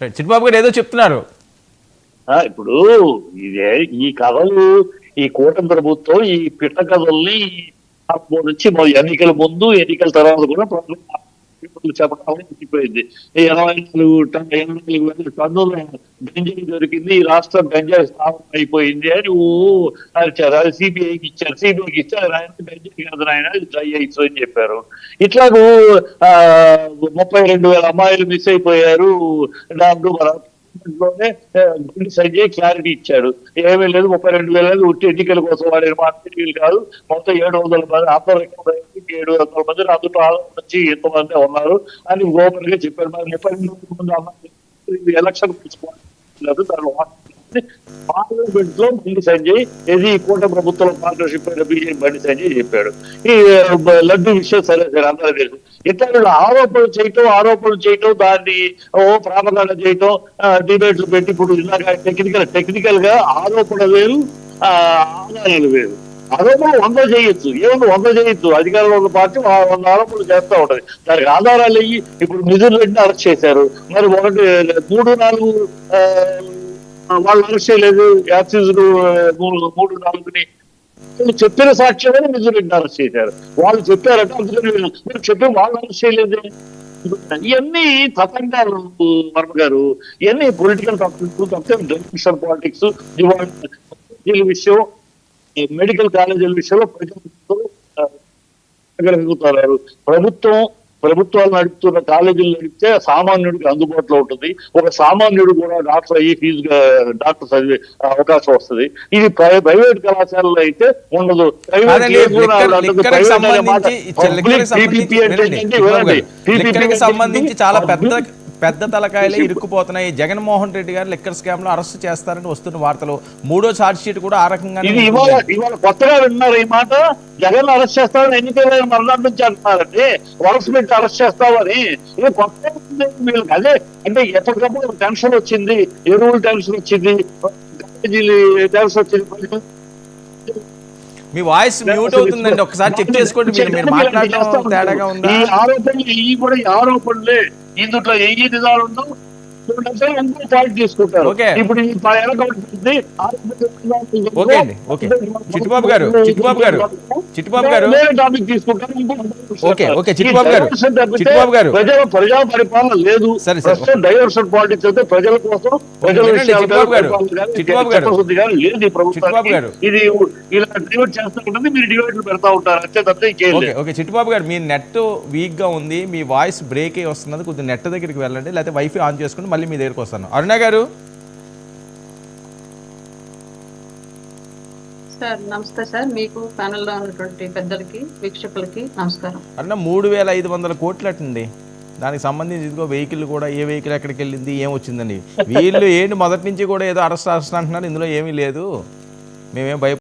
చిట్బాబు గారు ఏదో చెప్తున్నారు. ఆ, ఇప్పుడు ఇదే ఈ కథలు ఈ కూటమి ప్రభుత్వం ఈ పిట్ట కథల్ని అప్పటి నుంచి మరి ఎన్నికల ముందు ఎన్నికల తర్వాత కూడా ప్రభుత్వం ఇప్పుడు చెప్పడం అయిపోయింది ఇరవై నాలుగు ఇరవై నాలుగు వేల టన్నుల గంజాయి దొరికింది ఈ రాష్ట్రం గంజాయి స్థానం అయిపోయింది అని ఓ అరిచారు. అది సిబిఐకి ఇచ్చారు. సిబిఐకి ఇస్తే ఆయన గంజాయి కాదు ఆయన డ్రై ఐస్ అని చెప్పారు. ఇట్లాగూ ముప్పై రెండు వేల అమ్మాయిలు మిస్ అయిపోయారు. దాంట్లో మన లోనే గుండి సంజయ్ క్లారిటీ ఇచ్చాడు. ఏమీ లేదు ముప్పై రెండు వేల ఉట్టి ఎన్నికల కోసం వాడే మా మాట్లాడేది కాదు. మొత్తం ఏడు వందల మంది అందరికి ఏడు వందల మంది అందులో నుంచి ఎంతో ఎంతమంది ఉన్నారు. అని ఓపెన్గా చెప్పారు. మరి ముందు ఎలక్షన్ లేదు దాని పార్లమెంట్లో బండి సంజయ్ ఇది కూట ప్రభుత్వం పార్ట్నర్షిప్ అయిన బీజేపీ బండి సంజయ్ చెప్పాడు. ఈ లడ్డు విషయం సరే సరే అందరూ తెలుసు. ఇట్లా ఆరోపణలు చేయటం ఆరోపణలు చేయటం దాన్ని ఓ ప్రాపకాండ చేయటం డిబేట్లు పెట్టి ఇప్పుడు ఇలాగ టెక్నికల్ టెక్నికల్గా ఆరోపణ వేరు ఆ, ఆధారాలు వేరు. ఆరోపణలు వంద చేయొచ్చు ఏముంది వంద చేయొచ్చు అధికారంలో ఉన్న పార్టీ వంద ఆరోపణలు చేస్తూ ఉంటది. దానికి ఆధారాలు అయ్యి ఇప్పుడు నిధులు రెడ్డిని అరెస్ట్ చేశారు. మరి ఒకటి మూడు నాలుగు వాళ్ళు అరెస్ట్ చేయలేదు. యాక్సిజన్ మూడు మూడు నాలుగుని వాళ్ళు చెప్పిన సాక్ష్యమని నిధులు రెడ్డిని అరెస్ట్ చేశారు. వాళ్ళు చెప్పారంటే అందుకని మీరు చెప్పి వాళ్ళు అరెస్ట్ చేయలేదు. ఇవన్నీ తతంగాలు వర్మ గారు. ఇవన్నీ పొలిటికల్ తప్పు తప్పితే డొమిషన్ పాలిటిక్స్ విషయం. మెడికల్ కాలేజీల విషయంలో ఎగరగలుగుతున్నారు ప్రభుత్వం ప్రభుత్వాలు నడుపుతున్న కాలేజీలు నడిపితే సామాన్యుడికి అందుబాటులో ఉంటుంది. ఒక సామాన్యుడు కూడా డాక్టర్ అయ్యి ఫీజు డాక్టర్ చదివే అవకాశం వస్తుంది. ఇది ప్రై- ప్రైవేట్ కళాశాలలో అయితే ఉండదు. ప్రైవేట్ సంబంధించి చాలా పెద్ద పెద్ద తలకాయలే ఇరుక్కుపోతున్నాయి. జగన్మోహన్ రెడ్డి గారు లిక్కర్ స్కామ్లో అరెస్ట్ చేస్తారని వస్తున్న వార్తలు. మూడో ఛార్జ్ షీట్ కూడా ఆ రకంగా ఇవాళ కొత్తగా విన్నారు ఈ మాట. జగన్ అరెస్ట్ చేస్తామని ఎన్నికల మరణం నుంచి అంటున్నారండి వరస పెట్టి అరెస్ట్ చేస్తామని ఇది కొత్త అదే అంటే ఎప్పటికప్పుడు టెన్షన్ వచ్చింది. ఎరువులు టెన్షన్ వచ్చింది. టెన్షన్ వచ్చింది. మీ వాయిస్ మ్యూట్ అవుతుందండి. ఒకసారి చెక్ చేసుకోండి. మీరు మీరు మాట్లాడడం తేడాగా ఉందా? ఈ ఆరోపణలు ఇవి కూడా ఈ ఆరోపణలే. ఇందులో ఏ నిజాలు ఉందో ఈ. చిట్టుబాబు గారు, చిట్టుబాబు గారు, చిట్టుబాబు గారు. Topic okay. ఓకే, చిట్టుబాబు గారు, చిట్టుబాబు గారు. ప్రజల ప్రజా పరిపాలన లేదు సరే, సరే. ప్రస్తుతం డైవర్షన్ పాలిటిక్స్ అయితే ప్రజల కోసం ప్రజల చిట్టుబాబు గారు, చిట్టుబాబు గారు. లేదు ఈ. ఇది ఇలా డివైడ్ చేస్తూ ఉంటుంది మీరు డివైడ్లు పెడతా ఉంటారు అంతే తప్ప ఓకే ఓకే చిట్టుబాబు గారు మీ నెట్ వీక్గా ఉంది మీ వాయిస్ బ్రేక్ అయ్యి వస్తున్నది కొద్దిగా నెట్ దగ్గరికి వెళ్ళండి లేకపోతే వైఫై ఆన్ చేసుకుని మళ్ళీ మీ దగ్గరికి వస్తాను అరుణ గారు సార్ నమస్తే సార్. మీకు ప్యానెల్లో ఉన్నటువంటి పెద్దలకి వీక్షకులకి నమస్కారం. అన్న మూడు వేల ఐదు వందల కోట్లు అట్టండి దానికి సంబంధించి ఇదిగో వెహికల్ కూడా ఏ వెహికల్ ఎక్కడికి వెళ్ళింది ఏం వచ్చిందండి? వీళ్ళు ఏంటి మొదటి నుంచి కూడా ఏదో అరెస్ట్ అరెస్ట్ అంటున్నారు ఇందులో ఏమీ లేదు. మేమేం భయ